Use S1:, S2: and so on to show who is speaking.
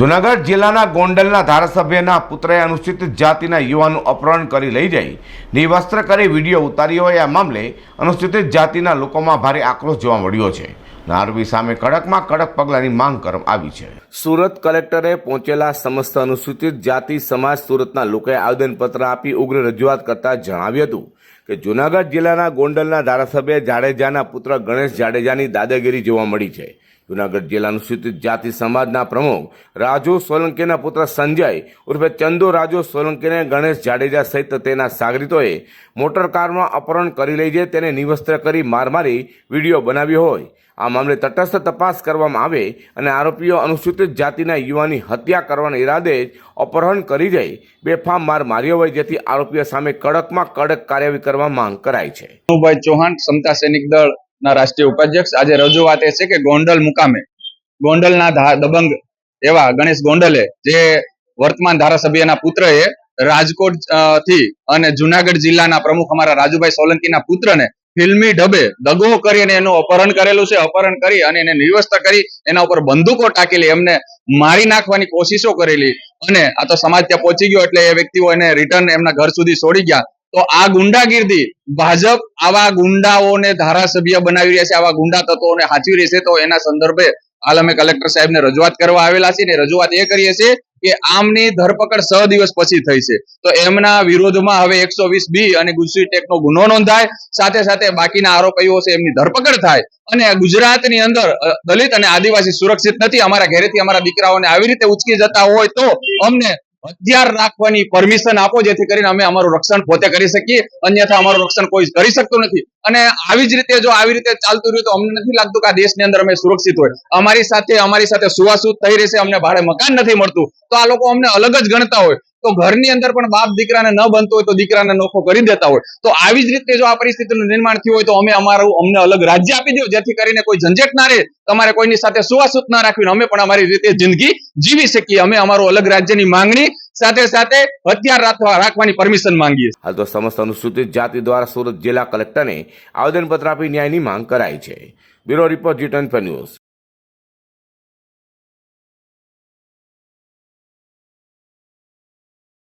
S1: જુનાગઢ જિલ્લાના ગોંડલના ધારાસભ્યના પુત્રએ અનુસૂચિત જાતિના યુવાનનું અપહરણ કરી લઈ જઈ નિવસ્ત્ર કરી વીડિયો ઉતાર્યો હોય આ મામલે અનુસૂચિત જાતિના લોકોમાં ભારે આક્રોશ જોવા મળ્યો છે. નારવી સામે કડકમાં કડક પગલાંની માંગ કરવામાં આવી છે. સુરત કલેક્ટરે પહોંચેલા સમસ્ત અનુસૂચિત જાતિ સમાજ સુરતના લોકોએ આવેદનપત્ર આપી ઉગ્ર રજૂઆત કરતા જણાવ્યું હતું કે જુનાગઢ જિલ્લાના ગોંડલના ધારાસભ્ય જાડેજાના પુત્ર ગણેશ જાડેજાની દાદાગીરી જોવા મળી છે. જુનાગઢ જિલ્લા અનુસૂચિત જાતિ સમાજના પ્રમુખ રાજુ સોલંકીના પુત્ર સંજય ઉર્ફે ચંદુ રાજુ સોલંકીને ગણેશ જાડેજા સહિત તેના સાગરીતોએ મોટર કારમાં અપહરણ કરી લઈ જઈ તેને નિવસ્ત્ર કરી માર મારી વીડિયો બનાવ્યો હોય. આ મામલે તટસ્થ તપાસ કરવામાં આવે અને આરોપીઓ અનુસૂચિત જાતિના યુવાની હત્યા કરવાના ઈરાદે જ અપહરણ કરી જઈ બેફામ માર માર્યો હોય જેથી આરોપીઓ સામે કડકમાં કડક કાર્યવાહી કરવા માંગ કરાઈ છે.
S2: ભાઈ ચૌહાણ, સમતા સૈનિક દળ ના રાષ્ટ્રીય ઉપાધ્યક્ષ. આજે રજૂઆત એ છે કે ગોંડલ મુકામે, ગોંડલના દબંગ એવા ગણેશ ગોંડલે જે વર્તમાન ધારાસભ્યના પુત્રએ રાજકોટથી અને જુનાગઢ જિલ્લાના પ્રમુખ અમારા રાજુભાઈ સોલંકીના પુત્રને ફિલ્મી ઢબે દગો કરી અને એનું અપહરણ કરેલું છે, અપહરણ કરી અને એને નિર્વસ્ત કરી, એના ઉપર બંદૂકો ટાકેલી, એમને મારી નાખવાની કોશિશો કરેલી અને આ તો સમાજ ત્યાં પહોંચી ગયો એટલે એ વ્યક્તિઓ એને રિટર્ન એમના ઘર સુધી છોડી ગયા. તો આ ગુંડાગીર્દી ભાજપ આવા ગુંડાઓને ધારાસભ્ય બનાવી રહ્યા છે, આવા ગુંડા તત્વોને હાચવી રહી છે. તો એના સંદર્ભે હાલ અમે કલેક્ટર સાહેબને રજૂઆત કરવા આવેલા છીએ ને રજૂઆત એ કરીએ છીએ કે આમની ધરપકડ છ દિવસ પછી થઈ છે. તો એમના વિરોધમાં હવે એકસો વીસ બી અને ગુજસી ટેકનો ગુનો નોંધાય. સાથે સાથે બાકીના આરોપીઓ છે એમની ધરપકડ થાય. અને ગુજરાતની અંદર દલિત અને આદિવાસી સુરક્ષિત નથી. અમારા ઘરેથી અમારા દીકરાઓને આવી રીતે ઉચકી જતા હોય તો અમને હથિયાર રાખવાની પરમિશન આપો જેથી કરીને અમે અમારું રક્ષણ પોતે કરી શકીએ. અન્યથા અમારું રક્ષણ કોઈ કરી શકતું નથી. અને આવી જ રીતે જો આવી રીતે ચાલતું રહ્યું તો અમને નથી લાગતું કે આ દેશની અંદર અમે સુરક્ષિત હોય. અમારી સાથે અમારી સાથે સુવાસુત થઈ રહેશે, અમને ભાડે મકાન નથી મળતું. તો આ લોકો અમને અલગ જ ગણતા હોય. તો ઘરની અંદર પણ બાપ દીકરાને ન બનતો હોય તો દીકરાને નોખો કરી દેતા હોય. તો આવી જ રીતે જો આ પરિસ્થિતિનું નિર્માણ થયું હોય તો અમે અમારું, અમને અલગ રાજ્ય આપી દો, જેથી કરીને કોઈ ઝંઝટ ના રહે, તમારે કોઈની સાથે સુવાસુત ના રાખવીને અમે પણ અમારી રીતે જિંદગી જીવી શકીએ. અમે અમારું અલગ રાજ્યની માંગણી સાથે સાથે હથિયાર રાખવા, રાખવાની પરમિશન માંગીએ
S1: હાલ તો સમસ્ત અનુસૂચિત જાતિ દ્વારા સુરત જિલ્લા કલેક્ટરને આવેદનપત્ર આપી ન્યાયની માંગ કરાઈ છે. Bureau report Zee news.